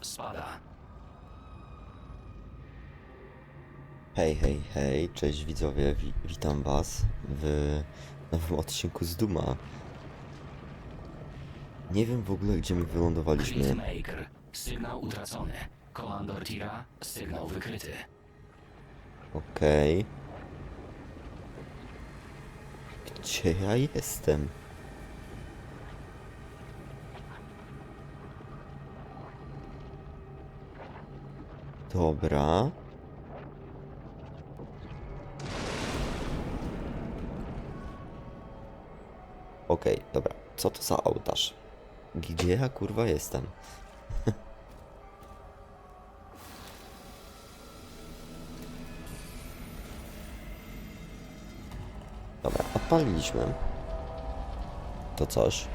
Spada. Hej, hej, hej, cześć widzowie, wi witam was w nowym odcinku z Duma. Nie wiem w ogóle gdzie my wylądowaliśmy. Hitmaker. Sygnał utracony. Komandor Tira. Sygnał wykryty. Okej. Gdzie ja jestem? Dobra. Okej, dobra. Co to za ołtarz? Gdzie ja kurwa jestem? Dobra, odpaliliśmy. To coś.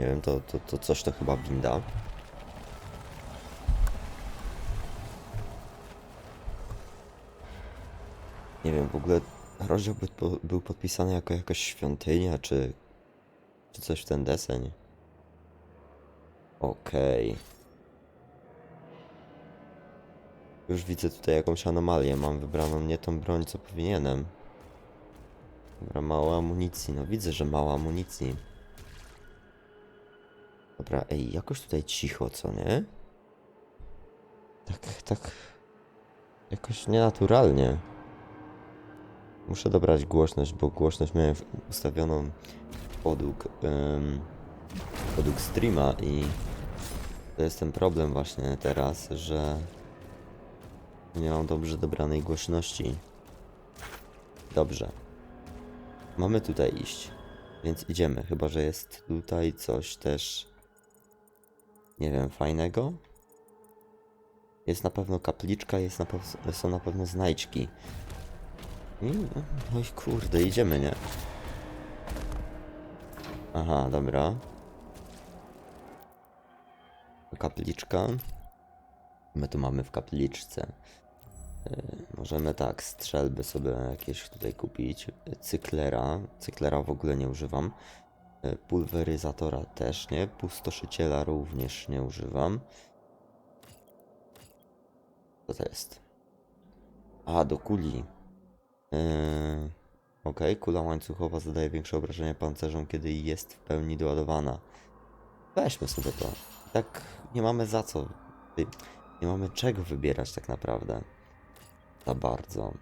Nie wiem, to, to, to coś to chyba winda. Nie wiem, w ogóle rozdział by, po- był podpisany jako jakaś świątynia, czy, czy coś w ten deseń. Okej. Już widzę tutaj jakąś anomalię. Mam wybraną nie tą broń, co powinienem. Dobra, mało amunicji. No widzę, że mało amunicji. Dobra, ej, jakoś tutaj cicho, co nie? Tak, tak. Jakoś nienaturalnie. Muszę dobrać głośność, bo głośność miałem ustawioną podług, ym, podług streama i to jest ten problem właśnie teraz, że nie mam dobrze dobranej głośności. Dobrze. Mamy tutaj iść, więc idziemy. Chyba, że jest tutaj coś też. Nie wiem, fajnego. Jest na pewno kapliczka, jest na są na pewno znajdźki. No i kurde, idziemy, nie? Aha, dobra. Kapliczka. My tu mamy w kapliczce. Y, Możemy tak, strzelby sobie jakieś tutaj kupić. Cyklera. Cyklera w ogóle nie używam. Y, Pulweryzatora też nie. Pustoszyciela również nie używam. Co to jest? A, do kuli. Yy, Okej, kula łańcuchowa zadaje większe obrażenia pancerzom, kiedy jest w pełni doładowana. Weźmy sobie to. Tak nie mamy za co. Nie mamy czego wybierać tak naprawdę za bardzo.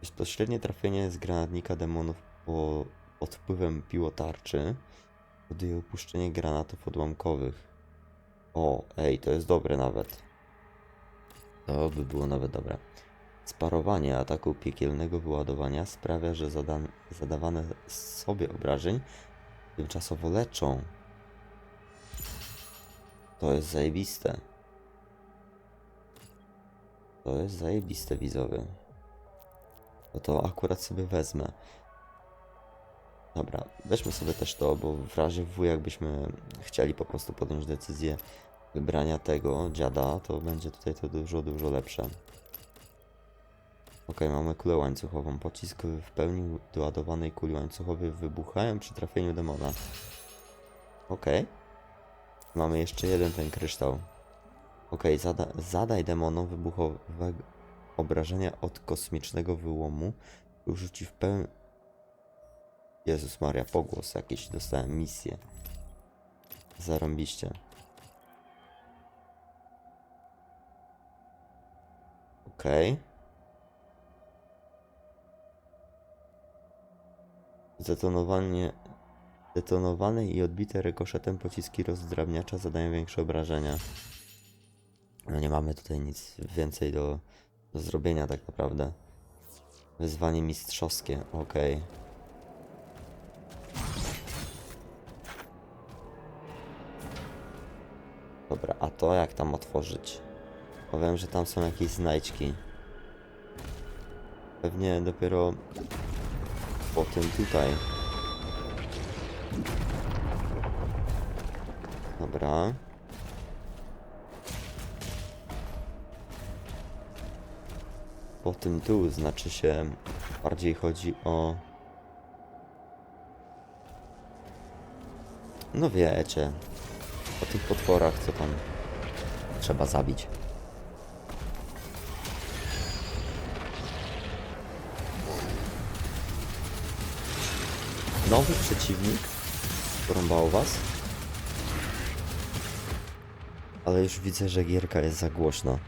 Bezpośrednie trafienie z granatnika demonów po, pod wpływem piłotarczy powoduje opuszczenie granatów odłamkowych. O, ej, to jest dobre nawet. To by było nawet dobre. Sparowanie ataku piekielnego wyładowania sprawia, że zadawane sobie obrażeń tymczasowo leczą. To jest zajebiste. To jest zajebiste widzowie. No to akurat sobie wezmę. Dobra, weźmy sobie też to, bo w razie W jakbyśmy chcieli po prostu podjąć decyzję wybrania tego dziada, to będzie tutaj to dużo, dużo lepsze. Ok, mamy kulę łańcuchową. Pocisk w pełni doładowanej kuli łańcuchowej wybuchają przy trafieniu demona. Ok. Mamy jeszcze jeden ten kryształ. Ok, zada zadaj demonom wybuchowe obrażenia od kosmicznego wyłomu. Rzuci w pełni... Jezus Maria, pogłos jakiś. Dostałem misję. Zarąbiście. Okej. Zdetonowanie... Detonowane i odbite rykoszetem pociski rozdrabniacza zadają większe obrażenia. No nie mamy tutaj nic więcej do, do zrobienia tak naprawdę. Wyzwanie mistrzowskie, okej. Dobra, a to jak tam otworzyć? Powiem, że tam są jakieś znajdźki. Pewnie dopiero po tym tutaj. Dobra. Po tym tu znaczy się bardziej chodzi o. No wiecie. O tych potworach, co tam trzeba zabić. Nowy przeciwnik. Porąbało was. Ale już widzę, że gierka jest za głośna.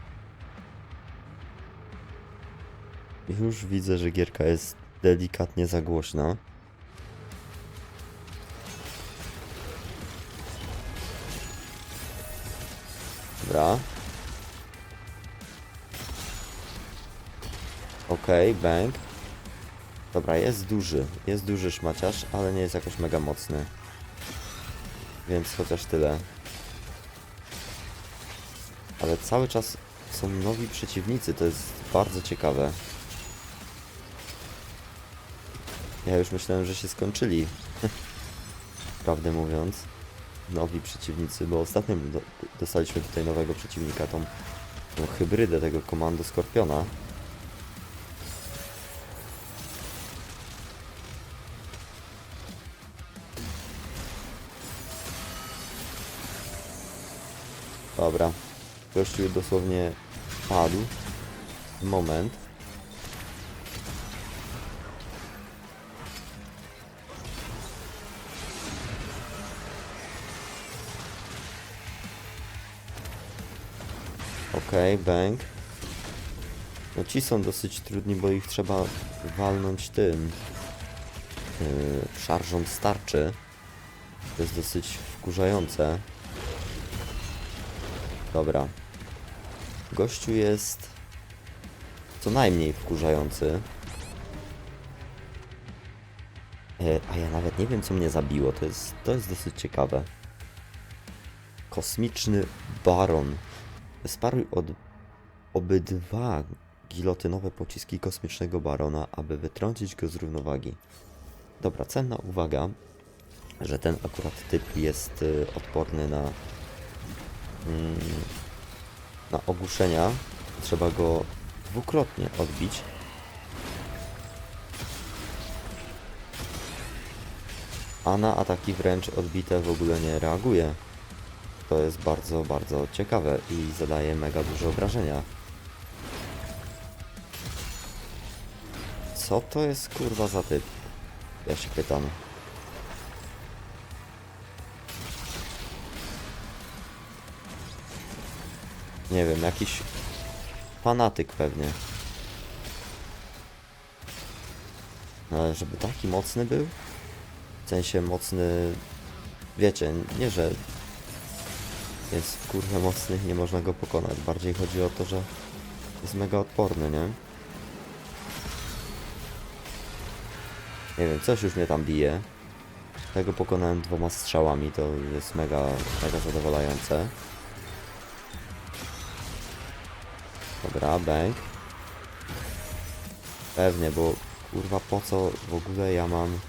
Już widzę, że gierka jest delikatnie za głośna. Dobra. Okej, bang. Dobra, jest duży. Jest duży szmaciarz, ale nie jest jakoś mega mocny. Więc chociaż tyle. Ale cały czas są nowi przeciwnicy, to jest bardzo ciekawe. Ja już myślałem, że się skończyli. Prawdę mówiąc. Nowi przeciwnicy, bo ostatnio do, dostaliśmy tutaj nowego przeciwnika, tą, tą hybrydę tego komando Skorpiona. Dobra. Gościu dosłownie padł. Moment. Okej, bang. No ci są dosyć trudni, bo ich trzeba walnąć tym yy, szarżą starczy. To jest dosyć wkurzające. Dobra. Gościu jest co najmniej wkurzający. E, a ja nawet nie wiem, co mnie zabiło. To jest, to jest dosyć ciekawe. Kosmiczny Baron. Sparuj od obydwa gilotynowe pociski kosmicznego Barona, aby wytrącić go z równowagi. Dobra, cenna uwaga, że ten akurat typ jest y, odporny na na ogłuszenia. Trzeba go dwukrotnie odbić. A na ataki wręcz odbite w ogóle nie reaguje. To jest bardzo, bardzo ciekawe i zadaje mega duże obrażenia. Co to jest kurwa za typ? Ja się pytam. Nie wiem, jakiś fanatyk pewnie. No, ale żeby taki mocny był? W sensie mocny... Wiecie, nie że jest kurwa mocny i nie można go pokonać. Bardziej chodzi o to, że jest mega odporny, nie? Nie wiem, coś już mnie tam bije. Tego pokonałem dwoma strzałami, to jest mega, mega zadowalające. Dobra, bank. Pewnie, bo kurwa po co w ogóle ja mam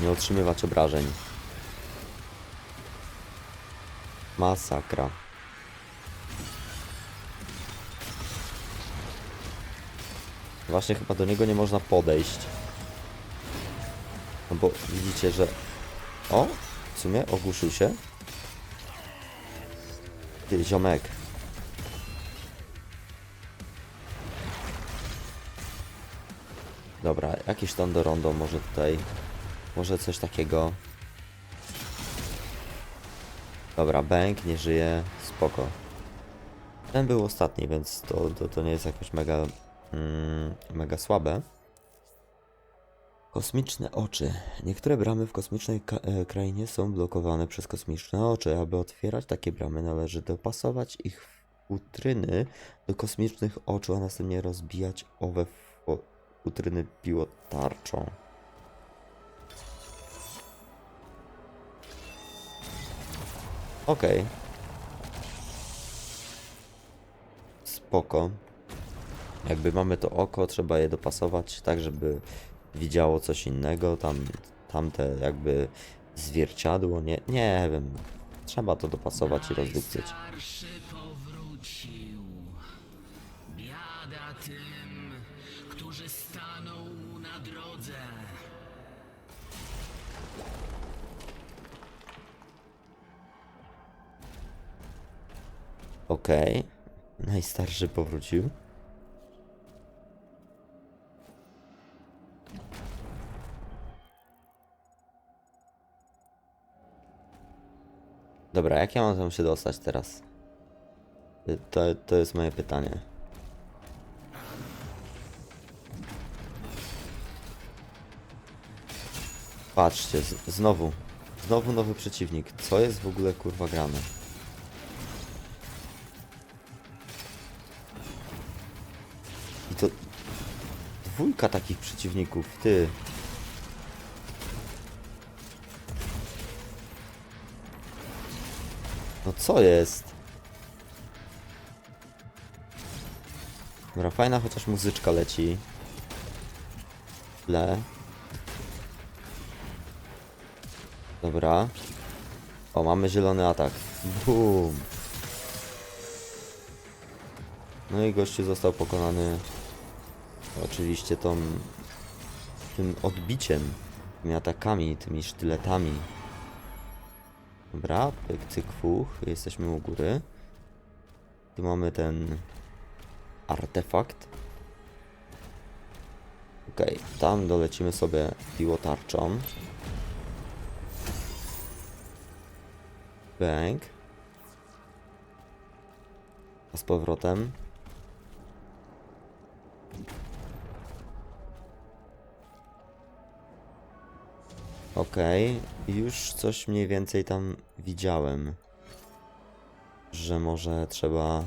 nie otrzymywać obrażeń. Masakra. Właśnie chyba do niego nie można podejść. No bo widzicie, że... O! W sumie ogłuszył się. Ty, ziomek. Dobra, jakieś tam do rondo może tutaj. Może coś takiego. Dobra, bank nie żyje, spoko. Ten był ostatni, więc to, to, to nie jest jakoś mega, mm, mega słabe. Kosmiczne oczy. Niektóre bramy w kosmicznej e, krainie są blokowane przez kosmiczne oczy. Aby otwierać takie bramy, należy dopasować ich futryny do kosmicznych oczu, a następnie rozbijać owe fo- futryny piłotarczą. Okej. Spoko. Jakby mamy to oko, trzeba je dopasować tak, żeby widziało coś innego. Tam, tamte jakby zwierciadło, nie, nie wiem. Trzeba to dopasować i rozdupcyć. Biada tym, Okej. Najstarszy powrócił. Dobra, jak ja mam tam się dostać teraz? To, to jest moje pytanie. Patrzcie, znowu. Znowu nowy przeciwnik. Co jest w ogóle kurwa grane? Dwójka takich przeciwników, ty. No co jest? Dobra, fajna chociaż muzyczka leci. W tle. Dobra. O, mamy zielony atak. Boom. No i gościu został pokonany oczywiście tą tym odbiciem, tymi atakami, tymi sztyletami. Dobra, pyk, cyk, fuch, jesteśmy u góry. Tu mamy ten artefakt. Okej, tam dolecimy sobie piłotarczą. Bang. A z powrotem. Okej, już coś mniej więcej tam widziałem. Że może trzeba.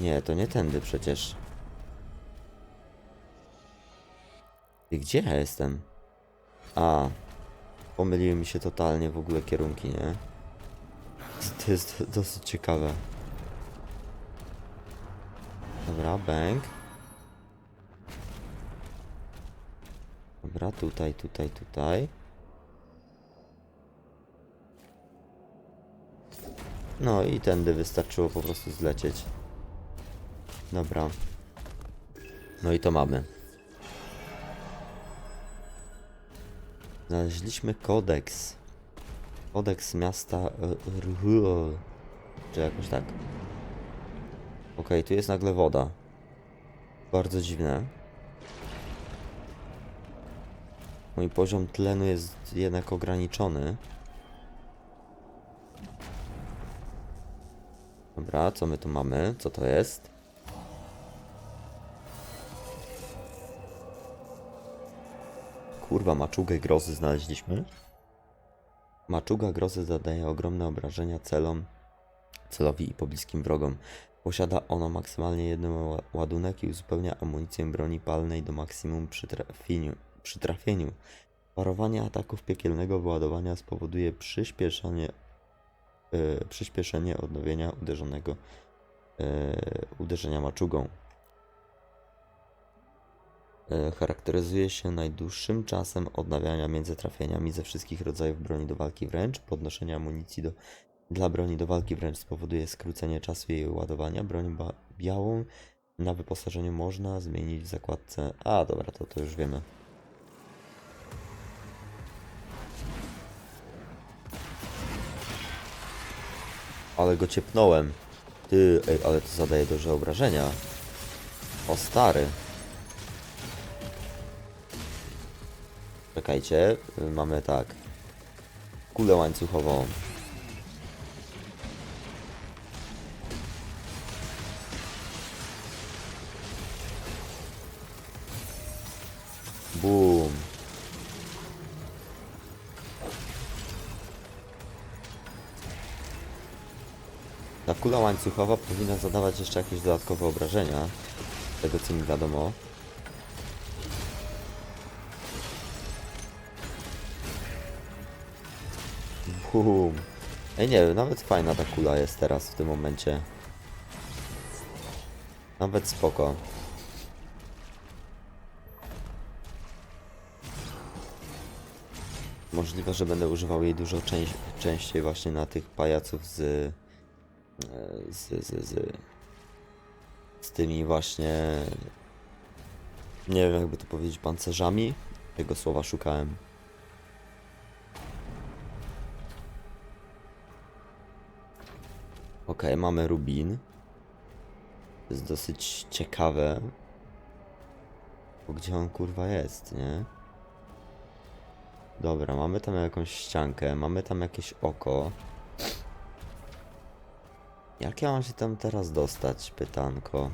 Nie, to nie tędy przecież. I gdzie ja jestem? A, pomyliły mi się totalnie w ogóle kierunki, nie? To jest do- dosyć ciekawe. Dobra, bank. Dobra, tutaj, tutaj, tutaj. No i tędy wystarczyło po prostu zlecieć. Dobra. No i to mamy. Znaleźliśmy kodeks. Kodeks miasta e, Rhuol. Czy jakoś tak? Okej, tu jest nagle woda. Bardzo dziwne. Mój poziom tlenu jest jednak ograniczony. Dobra, co my tu mamy? Co to jest? Kurwa, maczugę grozy znaleźliśmy. Maczuga grozy zadaje ogromne obrażenia celom, celowi i pobliskim wrogom. Posiada ono maksymalnie jeden ła- ładunek i uzupełnia amunicję broni palnej do maksimum przy trafieniu. Przy trafieniu. Parowanie ataków piekielnego wyładowania spowoduje przyspieszenie, e, przyspieszenie odnowienia uderzonego e, uderzenia maczugą. E, charakteryzuje się najdłuższym czasem odnawiania między trafieniami ze wszystkich rodzajów broni do walki wręcz. Podnoszenie amunicji do, dla broni do walki wręcz spowoduje skrócenie czasu jej ładowania. Broń białą na wyposażeniu można zmienić w zakładce. A, dobra, to, to już wiemy. Ale go ciepnąłem. Ty, ej, ale to zadaje duże obrażenia. O stary. Czekajcie, y, mamy tak. Kulę łańcuchową. Łańcuchowa powinna zadawać jeszcze jakieś dodatkowe obrażenia. Z tego co mi wiadomo. Boom. Ej nie wiem, nawet fajna ta kula jest teraz w tym momencie. Nawet spoko. Możliwe, że będę używał jej dużo częś częściej właśnie na tych pajaców z, z, z, z, z tymi właśnie nie wiem jakby to powiedzieć pancerzami. Tego słowa szukałem. Okej, mamy rubin. To jest dosyć ciekawe. Bo gdzie on kurwa jest, nie? Dobra, mamy tam jakąś ściankę, mamy tam jakieś oko. Jak ja mam się tam teraz dostać? Pytanko.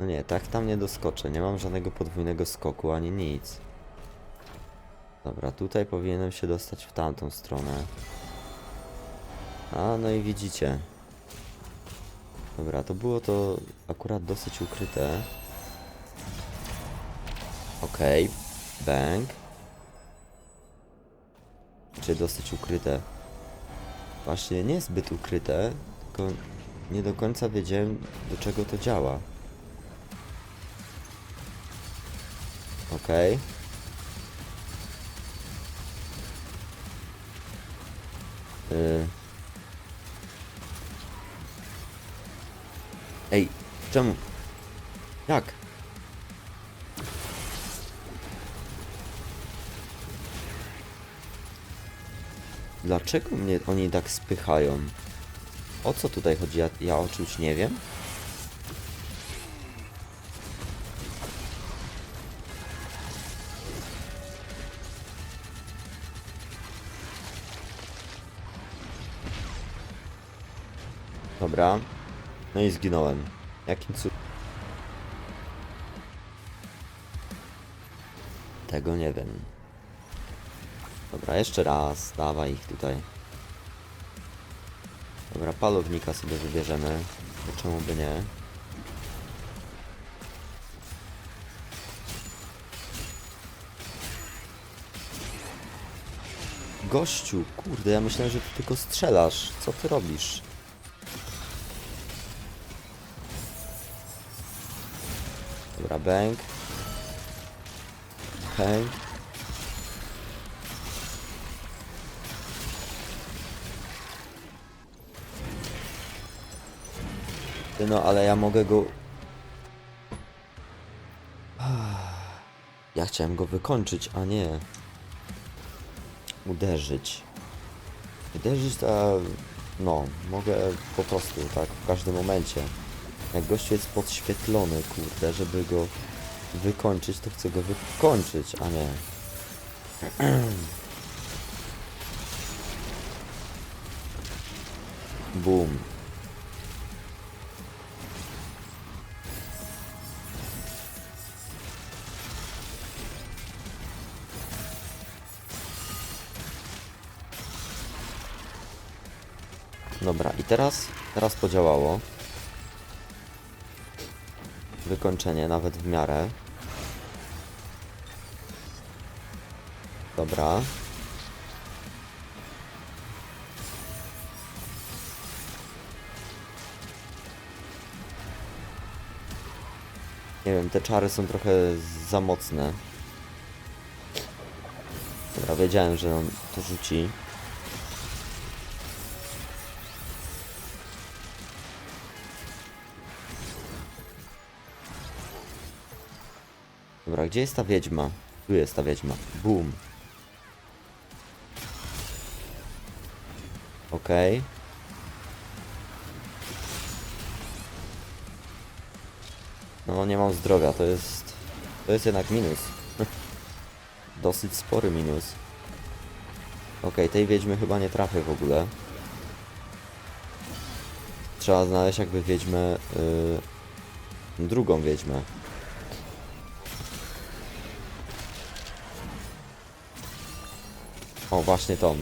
No nie, tak tam nie doskoczę. Nie mam żadnego podwójnego skoku ani nic. Dobra, tutaj powinienem się dostać w tamtą stronę. A, no i widzicie. Dobra, to było to akurat dosyć ukryte. Okej, bang. Czy dosyć ukryte? Właśnie niezbyt ukryte, tylko nie do końca wiedziałem do czego to działa. Okej. Y. Ej, czemu? Jak? Dlaczego mnie oni tak spychają? O co tutaj chodzi? Ja, ja o czymś nie wiem? Dobra. No i zginąłem. Jakim cud... Tego nie wiem. Dobra, jeszcze raz. Dawaj ich tutaj. Dobra, palownika sobie wybierzemy. Bo Czemu by nie? Gościu, kurde, ja myślałem, że ty tylko strzelasz. Co ty robisz? Dobra, bang. Bang. No, ale ja mogę go... Ja chciałem go wykończyć, a nie... Uderzyć. Uderzyć to... No, mogę po prostu, tak, w każdym momencie. Jak gościu jest podświetlony, kurde, żeby go wykończyć, to chcę go wykończyć, a nie. Boom. Dobra, i teraz, teraz podziałało. Wykończenie, nawet w miarę. Dobra. Nie wiem, te czary są trochę za mocne. Dobra, wiedziałem, że on to rzuci. Gdzie jest ta wiedźma? Tu jest ta wiedźma. Boom. Okej. No, nie mam zdrowia, to jest... To jest jednak minus. Dosyć spory minus. Okej, tej wiedźmy chyba nie trafię w ogóle. Trzeba znaleźć jakby wiedźmę... Yy, drugą wiedźmę. O, właśnie tą.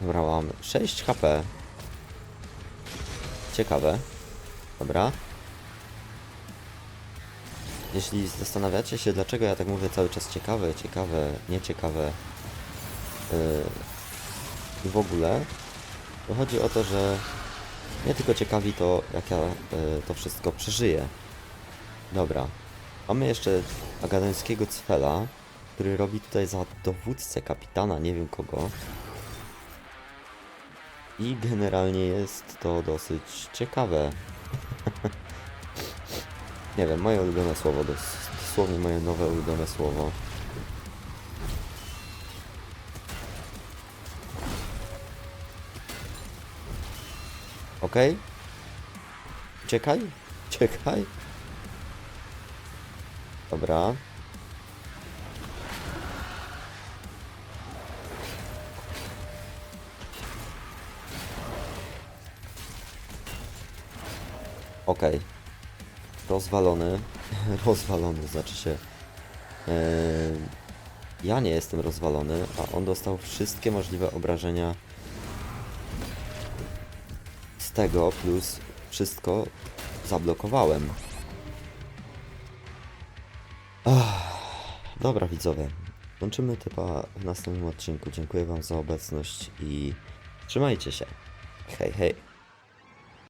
Dobra, mam 6 HP. Ciekawe. Dobra. Jeśli zastanawiacie się, dlaczego ja tak mówię cały czas ciekawe, ciekawe, nieciekawe yy, i w ogóle, to chodzi o to, że mnie tylko ciekawi to, jak ja yy, to wszystko przeżyję. Dobra. Mamy jeszcze agadońskiego cfela, który robi tutaj za dowódcę kapitana, nie wiem kogo. I generalnie jest to dosyć ciekawe. nie wiem, moje ulubione słowo do, dosłownie moje nowe ulubione słowo. Okej? Uciekaj? Uciekaj? Dobra. Okej. Rozwalony. rozwalony, znaczy się. Eee, ja nie jestem rozwalony, a on dostał wszystkie możliwe obrażenia z tego, plus wszystko zablokowałem. Dobra widzowie, kończymy typa w następnym odcinku. Dziękuję wam za obecność i trzymajcie się. Hej, hej.